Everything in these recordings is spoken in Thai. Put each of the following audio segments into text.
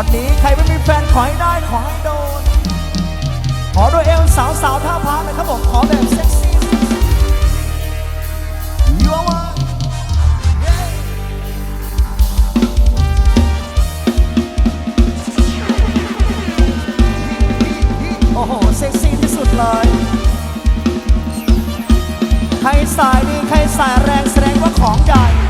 วันนี้ใครไม่มีแฟนขอให้ได้ขอให้โดน ขอโดยเอลสาวสาวท่าพานะครับผมขอแบบเซ็กซี่ยัวว่าโอ้โห เซ็กซี่ที่สุดเลย ใครสายดี ใครสายแรงแสดงว่าของใหญ่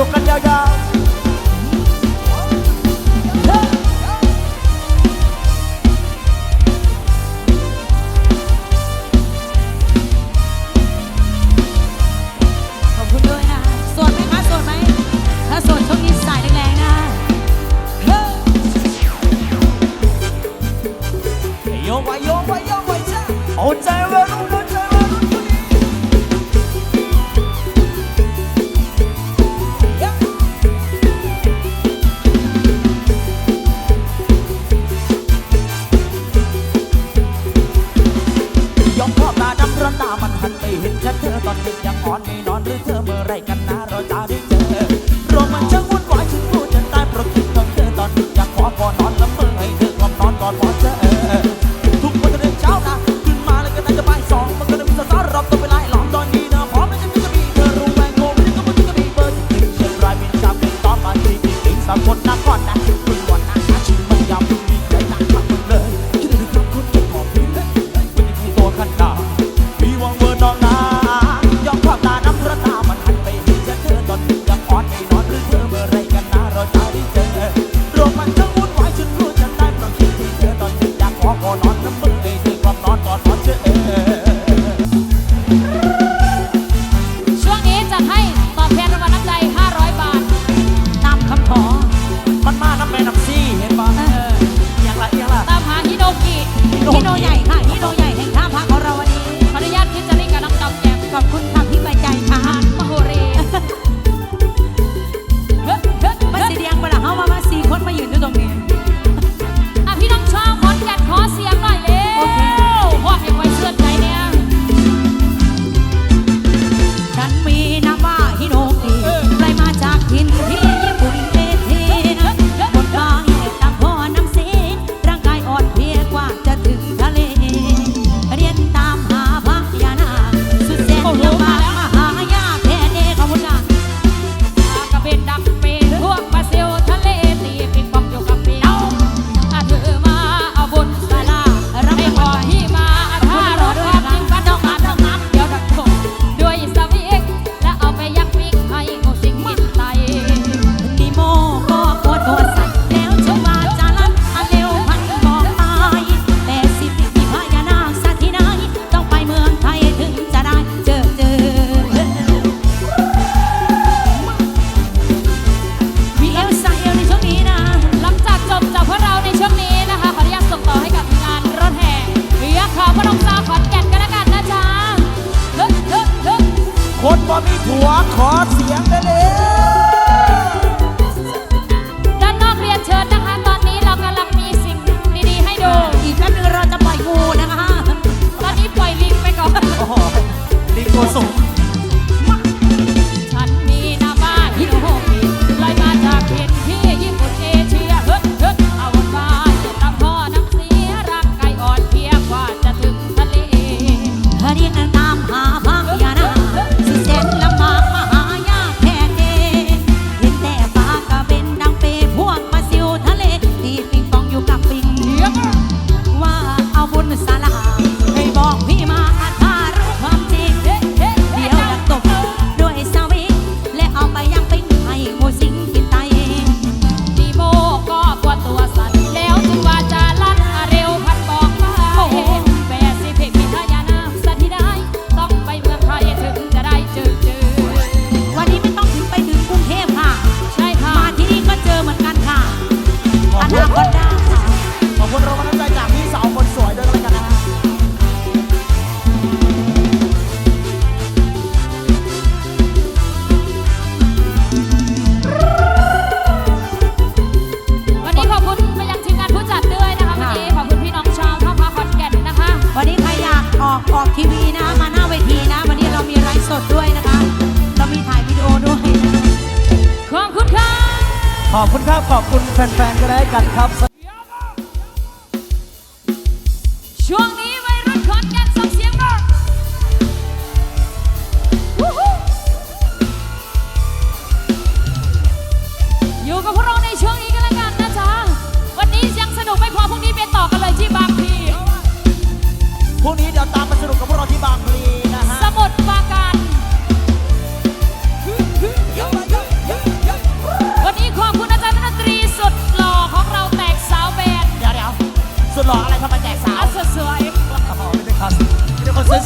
ู่กันยาวขอบคุณด้ยนะโสดไหมคะโสดไหม ถ้าโสดชนี้สายแรงนะโยกไปโยกไปโยกไปจ้าเอาใจไว้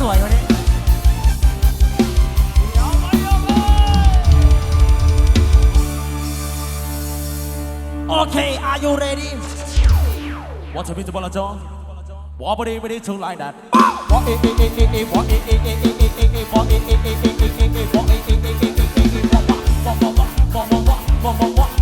สวยวันนี้โอเค are you ready What to be the ball of John What body body to like that What it it it it it What it it it it it it What it it it it it it What it it it it it it What what what what what what what what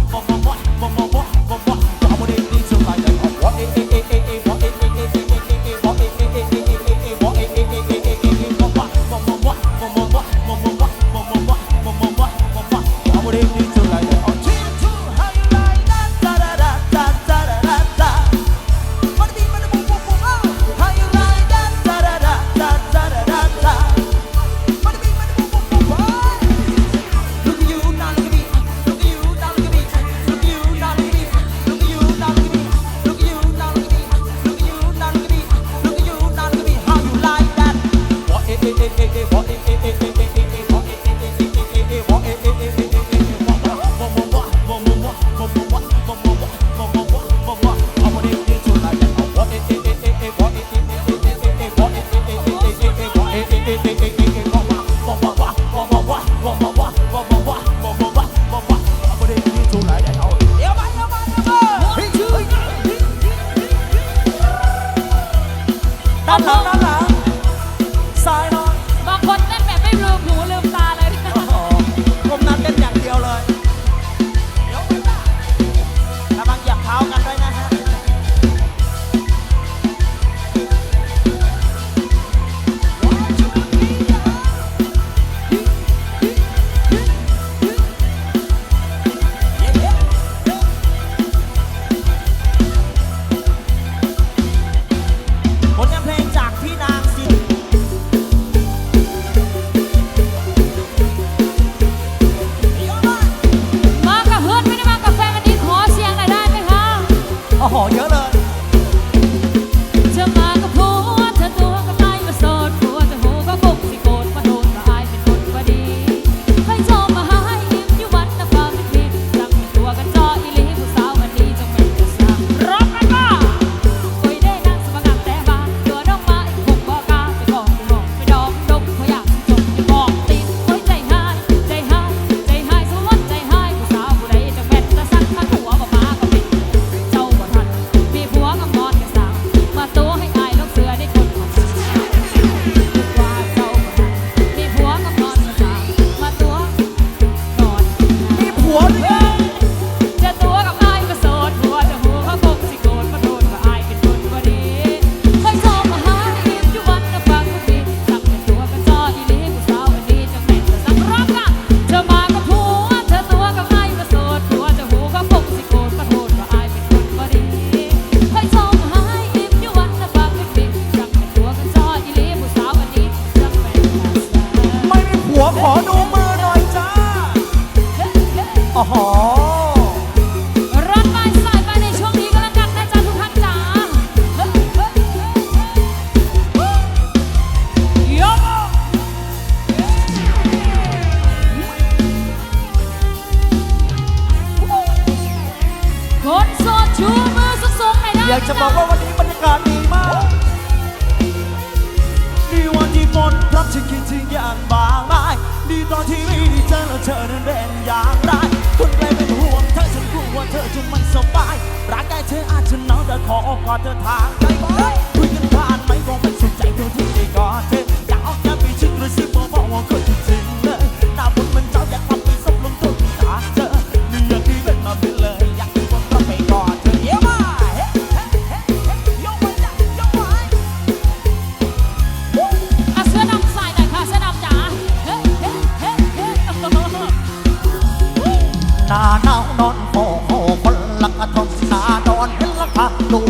ตู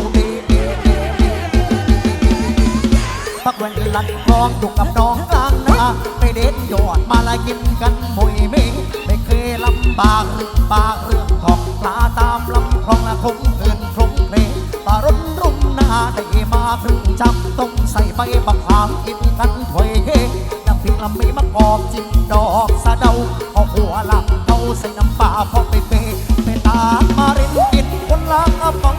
พักเวันลัดคลองอยู่กับน้องกลางนาไปเด็ดยอดมาลากินกันมวยเมงไม่เคยลำบากปากเรื่องทองตาตามลำคลองละคงเงินคงเพลงปารุนรุ่มนาได้มาครึ่งจำต้องใส่ใบบักหางกินกันถวยเฮนัำพิกลำมีมะกอกจิ้มดอกสะเดาเอาหัวลำบเตาใส่น้ำปลาพอไปเปไปตามมารินกินคนล้างอะปัง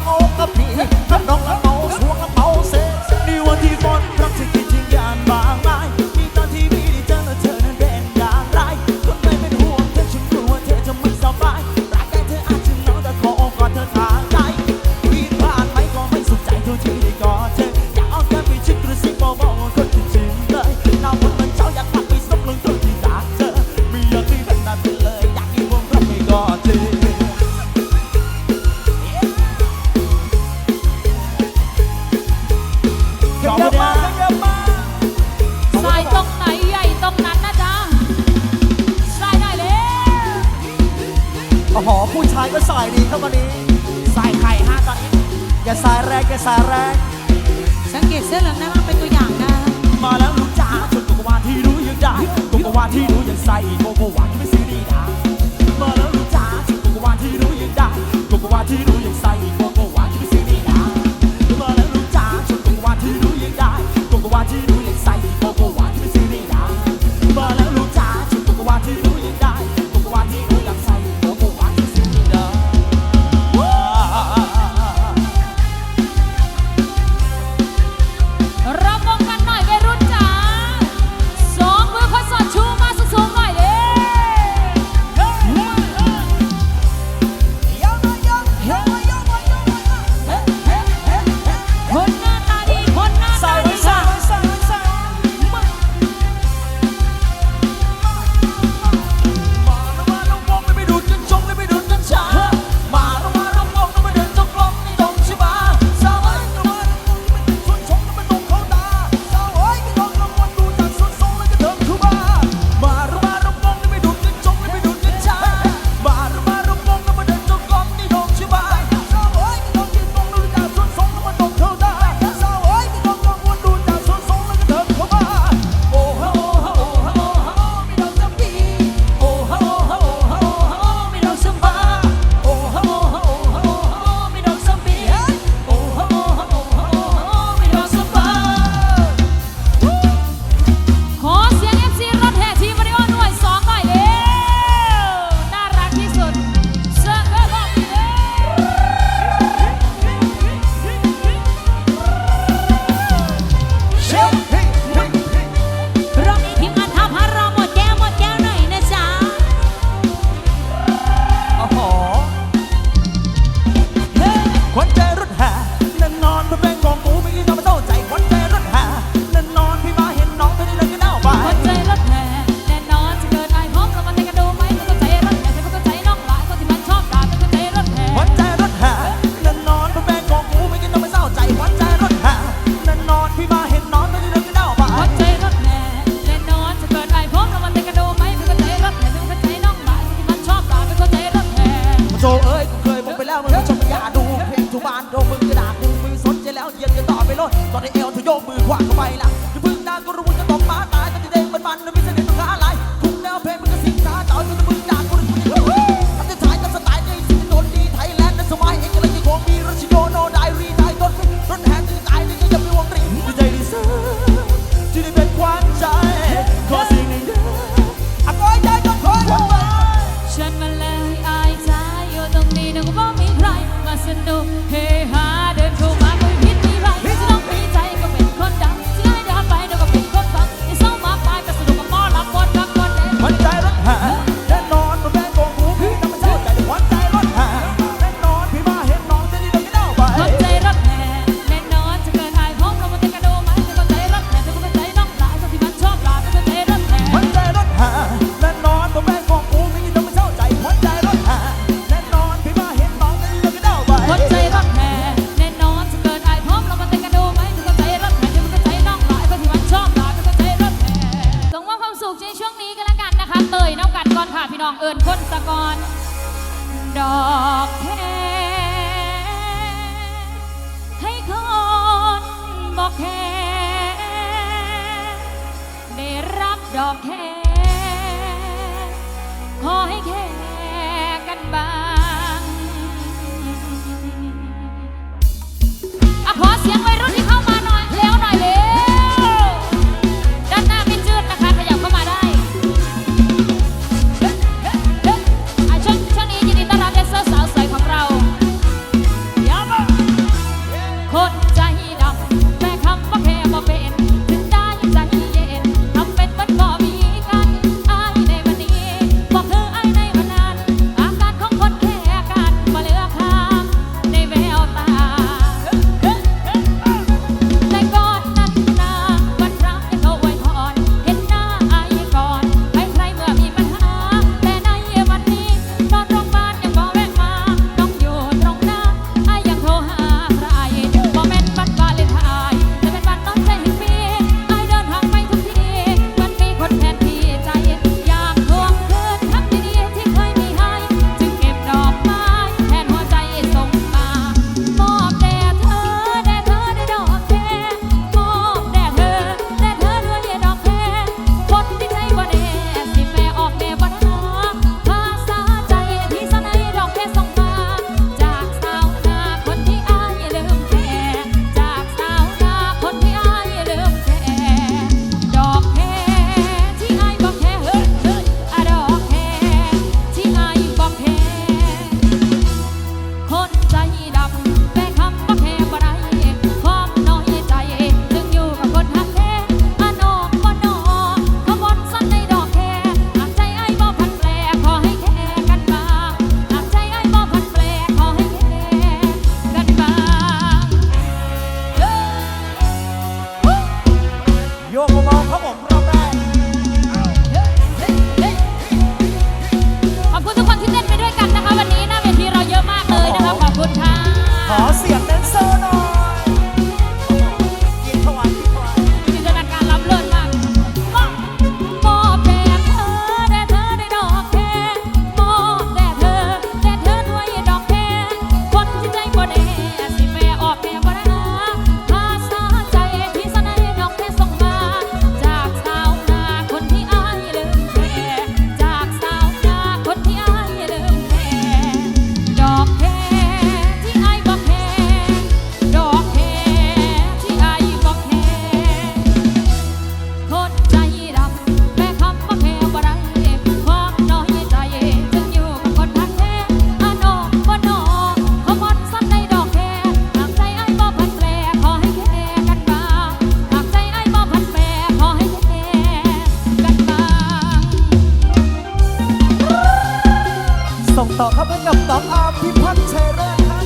ต่อครับให้กับต๋องอาพิพัฒน์เชัยเรศครับ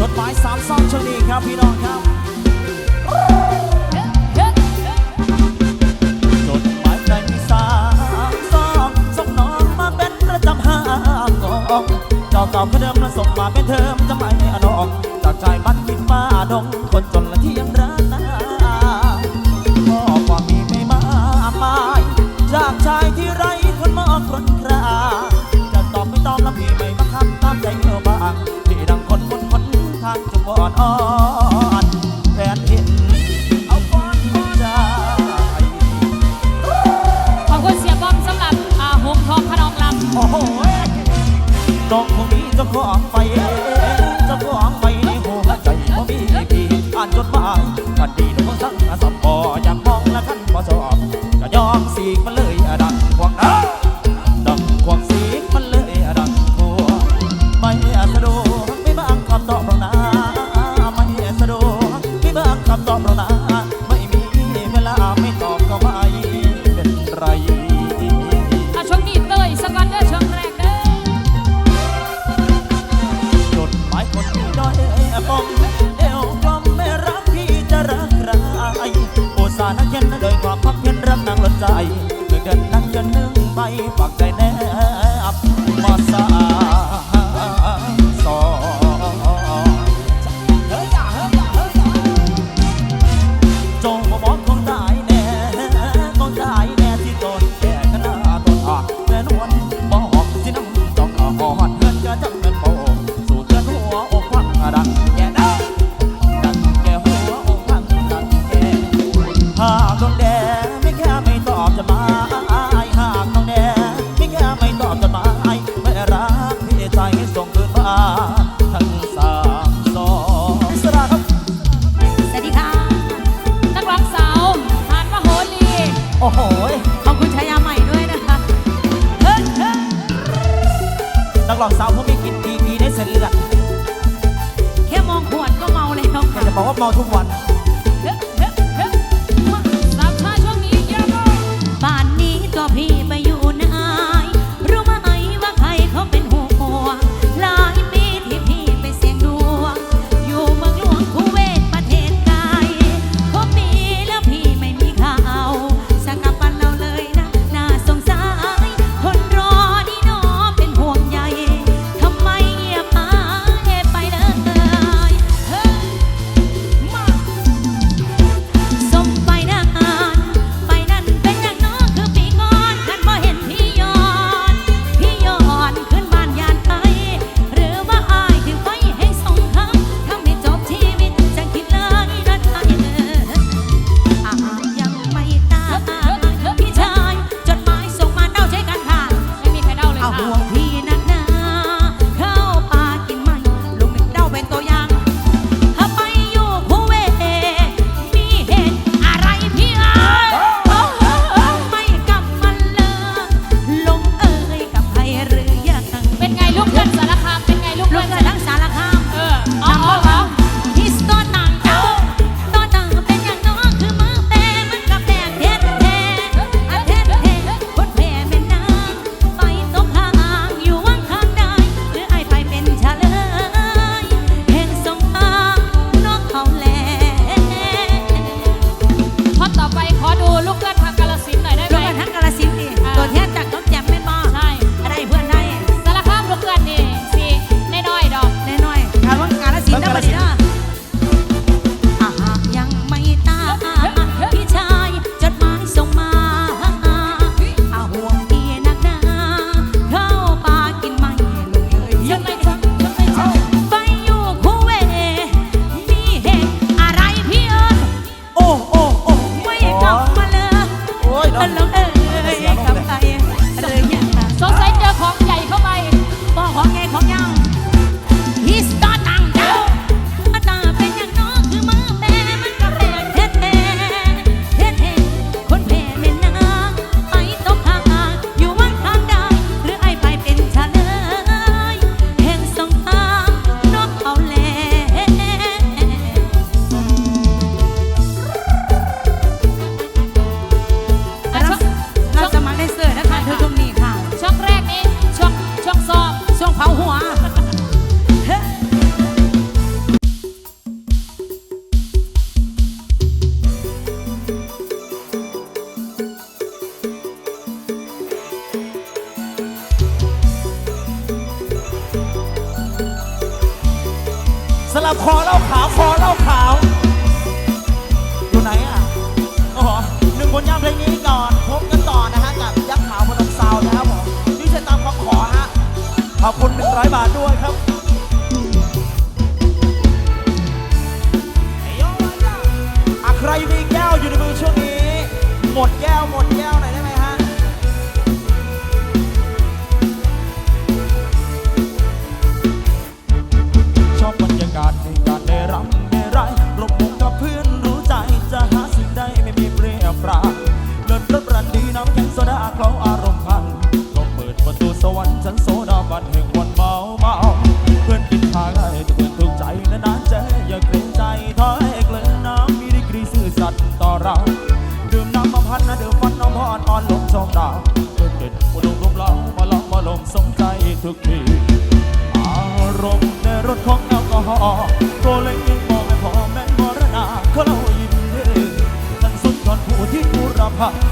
รถหมายสามซ่องชนีครับพี่น้องครับจดหมายใจที่สามซ่องส่งน้องมาเป็นประจำห้ากองเจ้าเก่าก็เดิมแระส่งมาเป็นเทอมจะไม่อานองจากใจมันกินมาดงคนจน กันดีหนุ่มสังสมพออยากมองและกันพอสอบก็ยอมสีมันเลย 500 บาทด้วยครับใครมีแก้วอยู่ในมือช่วงนี้ หมดแก้วหมดแก้วหน่อย 怕。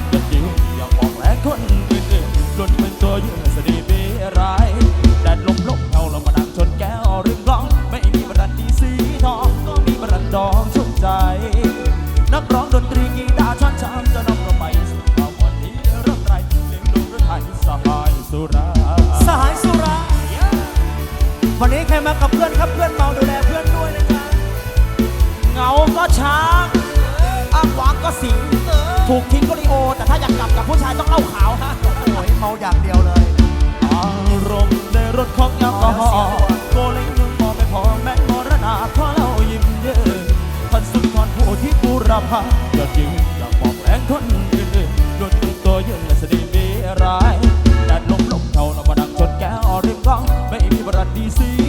DC.